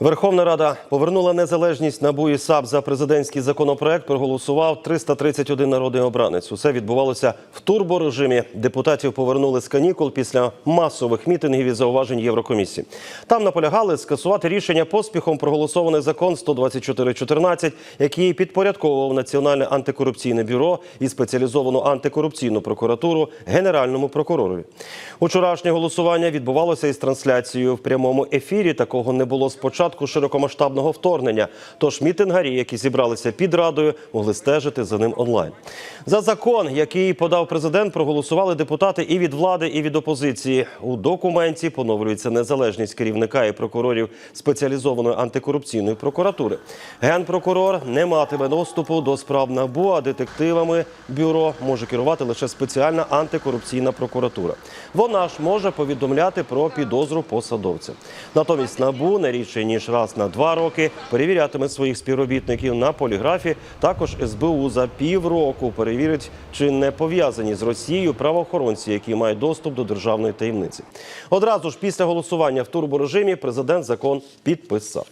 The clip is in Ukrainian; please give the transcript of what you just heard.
Верховна Рада повернула незалежність НАБУ і САП за президентський законопроект. Проголосував 331 народний обранець. Усе відбувалося в турборежимі. Депутатів повернули з канікул після масових мітингів і зауважень Єврокомісії. Там наполягали скасувати рішення поспіхом проголосований закон 124.14, який підпорядковував Національне антикорупційне бюро і спеціалізовану антикорупційну прокуратуру Генеральному прокуророві. Учорашнє голосування відбувалося із трансляцією в прямому ефірі. Такого не було спочатку широкомасштабного вторгнення. Тож мітингарі, які зібралися під радою, могли стежити за ним онлайн. За закон, який подав президент, проголосували депутати і від влади, і від опозиції. У документі поновлюється незалежність керівника і прокурорів спеціалізованої антикорупційної прокуратури. Генпрокурор не матиме доступу до справ НАБУ, а детективами бюро може керувати лише спеціальна антикорупційна прокуратура. Вона ж може повідомляти про підозру посадовця. Натомість НАБУ не рідше ніж раз на два роки перевірятиме своїх співробітників на поліграфі. Також СБУ за півроку перевірить, чи не пов'язані з Росією правоохоронці, які мають доступ до державної таємниці. Одразу ж після голосування в турборежимі президент закон підписав.